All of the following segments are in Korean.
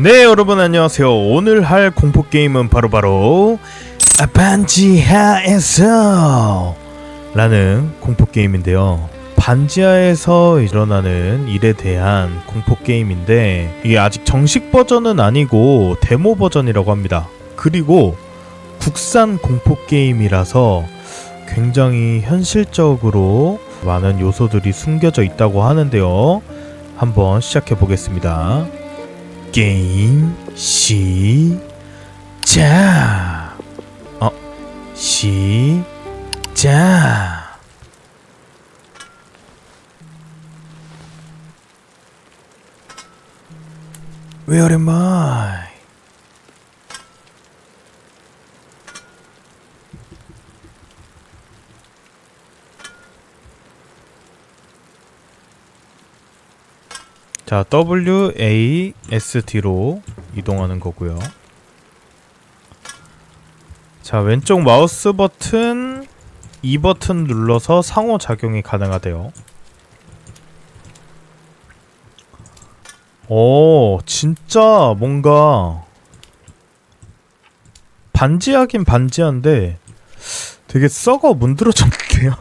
네 여러분 안녕하세요. 오늘 할 공포 게임은 바로 바로 반지하에서 라는 공포 게임인데요. 반지하에서 일어나는 일에 대한 공포 게임인데 이게 아직 정식 버전은 아니고 데모 버전이라고 합니다. 그리고 국산 공포 게임이라서 굉장히 현실적으로 많은 요소들이 숨겨져 있다고 하는데요. 한번 시작해 보겠습니다 게임 시작. 어, 시작. Am I? 자, WASD로 이동하는 거고요. 자, 왼쪽 마우스 버튼 2 버튼 눌러서 상호 작용이 가능하대요. 오, 진짜 뭔가 반지하긴 반지한데 되게 썩어 문드러졌는데요.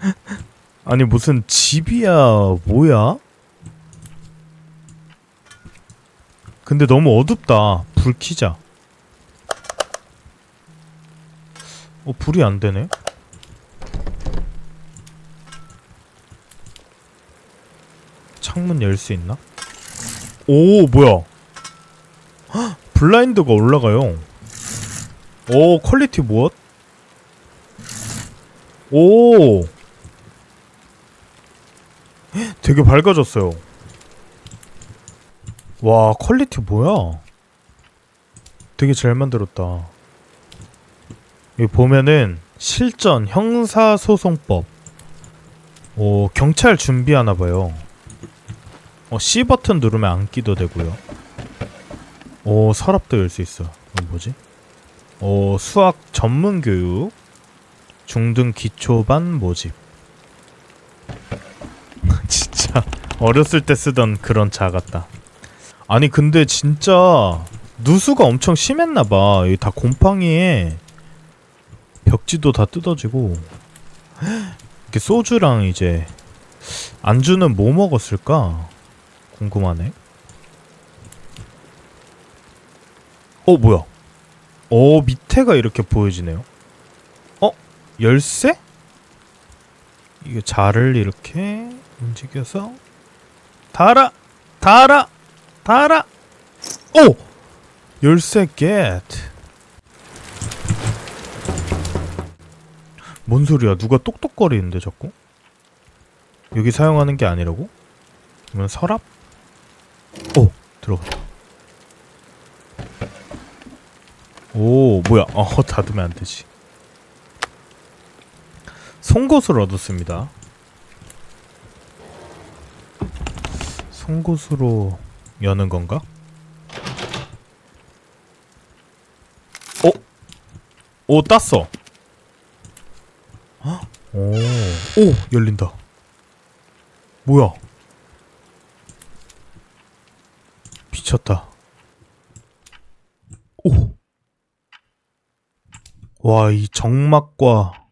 아니 무슨 집이야 뭐야? 근데 너무 어둡다. 불 켜자. 어, 불이 안 되네. 창문 열 수 있나? 오, 뭐야? 헉, 블라인드가 올라가요. 오, 퀄리티 무엇? 오. 헉, 되게 밝아졌어요. 와 퀄리티 뭐야? 되게 잘 만들었다. 여기 보면은 실전 형사소송법. 오 경찰 준비하나봐요. 어 C 버튼 누르면 안기도 되고요. 오 서랍도 열 수 있어. 이건 뭐지? 오 수학 전문 교육. 중등 기초반 모집. 진짜 어렸을 때 쓰던 그런 자 같다 아니 근데 진짜 누수가 엄청 심했나봐. 여기 다 곰팡이에 벽지도 다 뜯어지고. 이렇게 소주랑 이제 안주는 뭐 먹었을까? 궁금하네. 어 뭐야? 어 밑에가 이렇게 보여지네요. 어? 열쇠? 이게 자를 이렇게 움직여서 달아! 달아 달아 오 열쇠 겟. 뭔 소리야? 누가 똑똑거리는데 자꾸? 여기 사용하는 게 아니라고? 그러면 서랍? 오 들어가. 오 뭐야? 어 닫으면 안 되지. 송곳을 얻었습니다. 송곳으로 여는 건가? 어? 오 땄어. 헉, 오, 오 열린다. 뭐야? 미쳤다. 오. 와, 이 정막과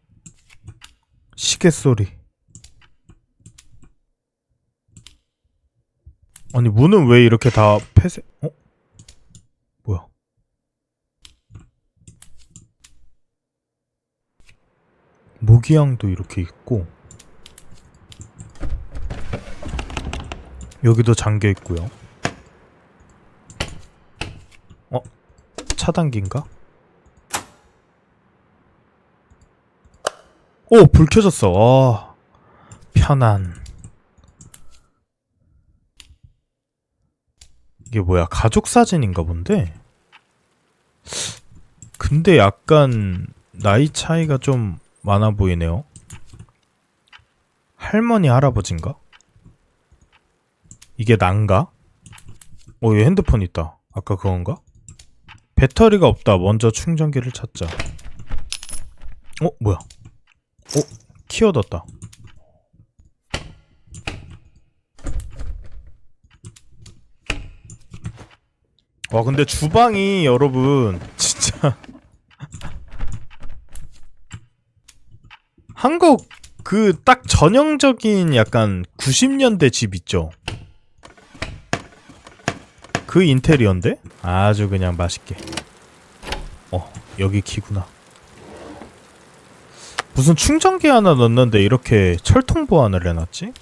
시계 소리. 아니 문은 왜 이렇게 다 폐쇄? 어? 뭐야? 모기향도 이렇게 있고 여기도 잠겨 있고요. 어? 차단기인가? 오! 불 켜졌어. 아, 편안. 이게 뭐야 가족 사진인가 본데 근데 약간 나이 차이가 좀 많아 보이네요 할머니 할아버진가? 이게 난가? 어, 얘 핸드폰 있다. 아까 그건가? 배터리가 없다. 먼저 충전기를 찾자. 어, 뭐야? 어, 키 얻었다. 와 근데 주방이 여러분 진짜 한국 그 딱 전형적인 약간 90년대 집 있죠. 그 인테리어인데 아주 그냥 맛있게. 어 여기 키구나. 무슨 충전기 하나 넣는데 이렇게 철통 보안을 해놨지?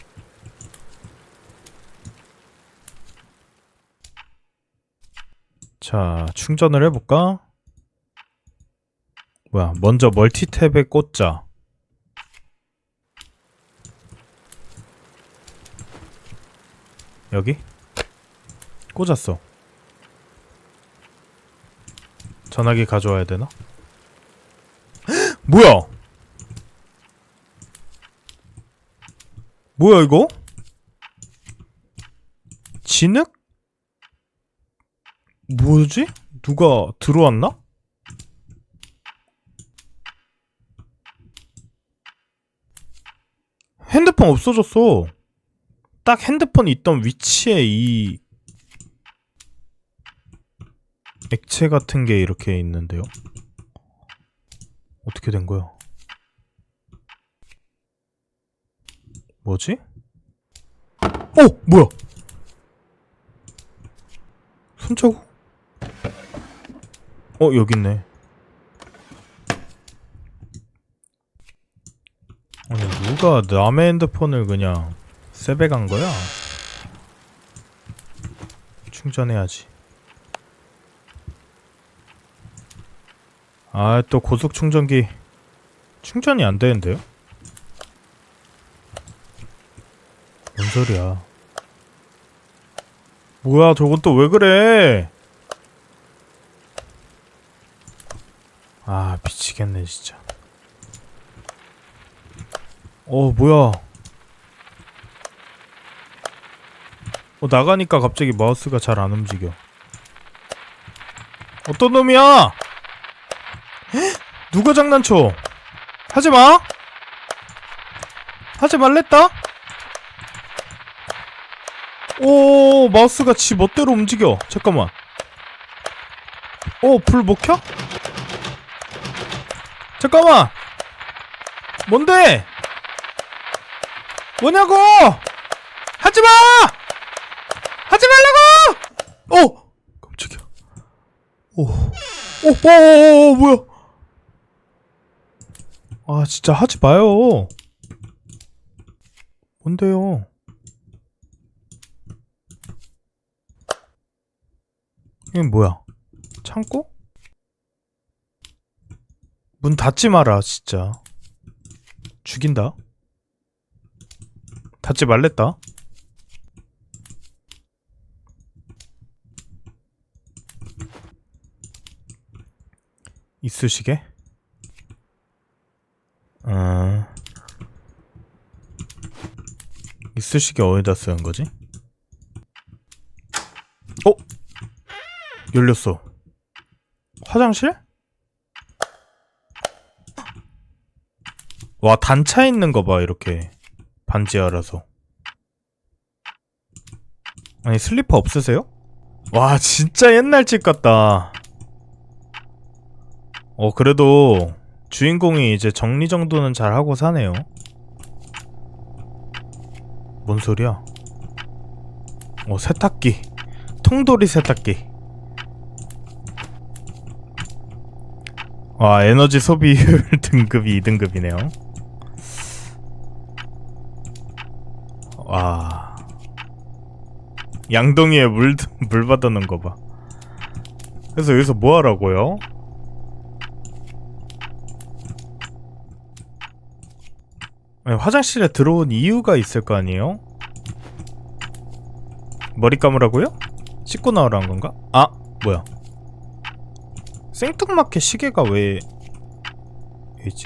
자, 충전을 해볼까? 뭐야, 먼저 멀티탭에 꽂자. 여기? 꽂았어. 전화기 가져와야 되나? 뭐야? 뭐야 이거? 진흙? 뭐지? 누가 들어왔나? 핸드폰 없어졌어. 딱 핸드폰 있던 위치에 이 액체 같은 게 이렇게 있는데요. 어떻게 된 거야? 뭐지? 어, 뭐야? 손자국? 어, 여기 있네. 아니, 누가 남의 핸드폰을 그냥 세배간 거야? 충전해야지. 아, 또 고속 충전기 충전이 안 되는데요? 뭔 소리야? 뭐야, 저건 또 왜 그래? 아, 미치겠네, 진짜. 어, 뭐야. 어, 나가니까 갑자기 마우스가 잘 안 움직여. 어떤 놈이야? 헉? 누가 장난쳐? 하지 마! 하지 말랬다? 오, 마우스가 지 멋대로 움직여. 잠깐만. 어, 불못 켜? 잠깐만! 뭔데? 뭐냐고! 하지 마! 하지 말라고! 어! 깜짝이야. 오. 오, 오, 오, 오, 뭐야? 아, 진짜 하지 마요. 뭔데요? 이게 뭐야? 창고? 문 닫지 마라, 진짜. 죽인다. 닫지 말랬다. 이쑤시개? 어... 이쑤시개 어디다 쓰는 거지? 어? 열렸어. 화장실? 와 단차 있는 거 봐 이렇게 반지 알아서. 아니 슬리퍼 없으세요? 와 진짜 옛날 집 같다. 어 그래도 주인공이 이제 정리정돈은 잘 하고 사네요. 뭔 소리야? 어 세탁기, 통돌이 세탁기. 와 에너지 소비율 등급이 2등급이네요. 와 양동이에 물 물 받아놓은 거 봐. 그래서 여기서 뭐 하라고요? 아니, 화장실에 들어온 이유가 있을 거 아니에요? 머리 감으라고요? 씻고 나오라는 건가? 아 뭐야? 생뚱맞게 시계가 왜 있지?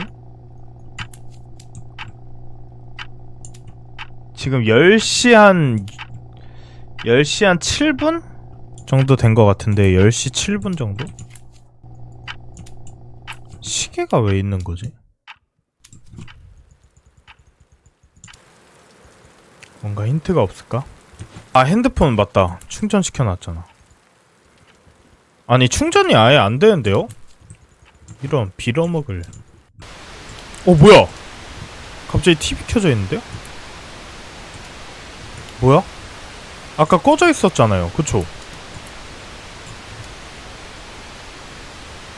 지금 10시 한 10시 한 7분 정도 된 것 같은데 10시 7분 정도? 시계가 왜 있는 거지? 뭔가 힌트가 없을까? 아 핸드폰 맞다 충전시켜 놨잖아 아니 충전이 아예 안 되는데요? 이런 빌어먹을 어 뭐야 갑자기 TV 켜져 있는데요? 뭐야? 아까 꺼져 있었잖아요 그쵸?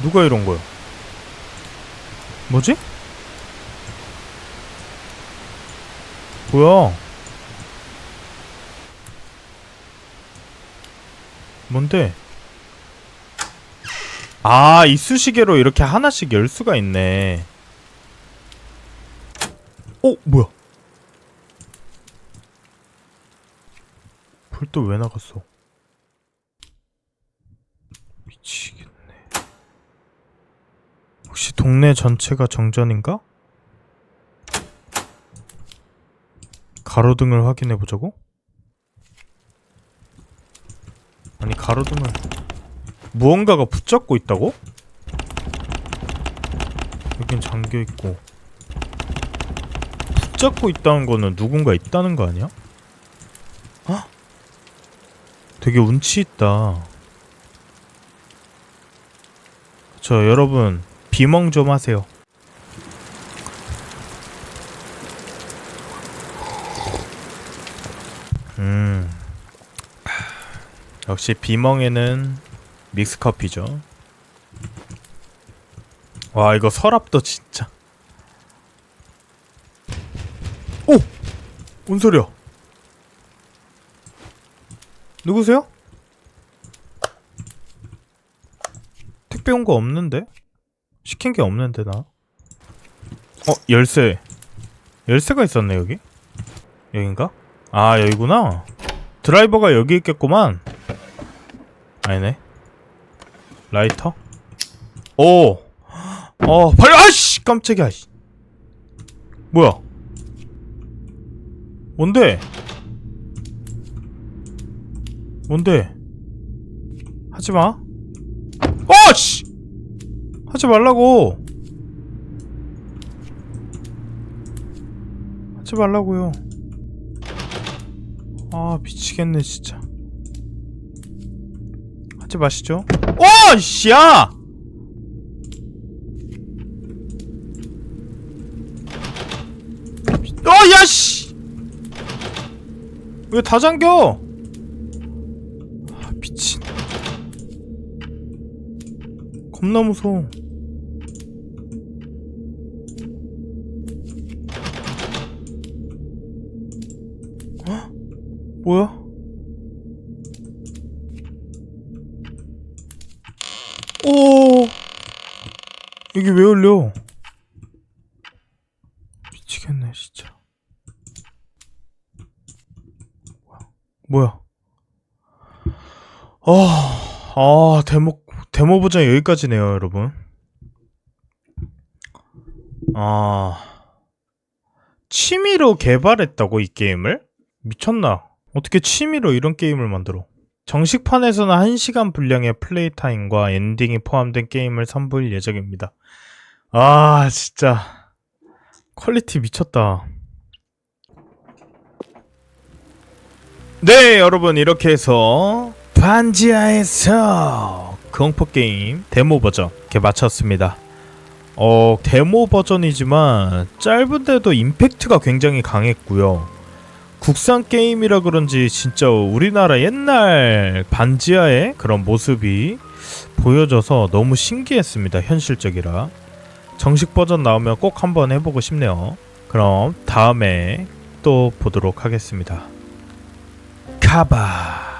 누가 이런 거야? 뭐지? 뭐야? 뭔데? 아, 이쑤시개로 이렇게 하나씩 열 수가 있네. 어, 뭐야? 불또왜 나갔어? 미치겠네. 혹시 동네 전체가 정전인가? 가로등을 확인해 보자고? 아니 가로등을 무언가가 붙잡고 있다고? 여긴 잠겨 있고 붙잡고 있다는 거는 누군가 있다는 거 아니야? 아? 되게 운치 있다. 저 여러분 비멍 좀 하세요. 음. 역시 비멍에는 믹스 커피죠. 와 이거 서랍도 진짜. 오, 뭔 소리야? 누구세요? 택배 온 거 없는데? 시킨 게 없는데 나. 어 열쇠. 열쇠가 있었네 여기. 여긴가? 아 여기구나. 드라이버가 여기 있겠구만. 아니네. 라이터? 오! 어, 빨리, 아이씨! 깜짝이야, 씨. 뭐야? 뭔데? 뭔데? 하지 마. 어, 씨! 하지 말라고! 하지 말라고요. 아, 미치겠네, 진짜. 하지 마시죠. 오! 씨야! 어, 야, 씨! 왜 다 잠겨? 아, 미친. 겁나 무서워. 헉? 뭐야? 오 여기 왜 올려? 미치겠네 진짜. 뭐야? 아, 아 데모 데모 보장 여기까지네요, 여러분. 아 취미로 개발했다고 이 게임을? 미쳤나? 어떻게 취미로 이런 게임을 만들어? 정식판에서는 1시간 분량의 플레이 타임과 엔딩이 포함된 게임을 선보일 예정입니다. 아, 진짜. 퀄리티 미쳤다. 네, 여러분, 이렇게 해서 반지하에서 공포 게임 데모 버전 이렇게 마쳤습니다. 어, 데모 버전이지만 짧은데도 임팩트가 굉장히 강했고요. 국산 게임이라 그런지 진짜 우리나라 옛날 반지하의 그런 모습이 보여져서 너무 신기했습니다. 현실적이라. 정식 버전 나오면 꼭 한번 해보고 싶네요. 그럼 다음에 또 보도록 하겠습니다. 카바.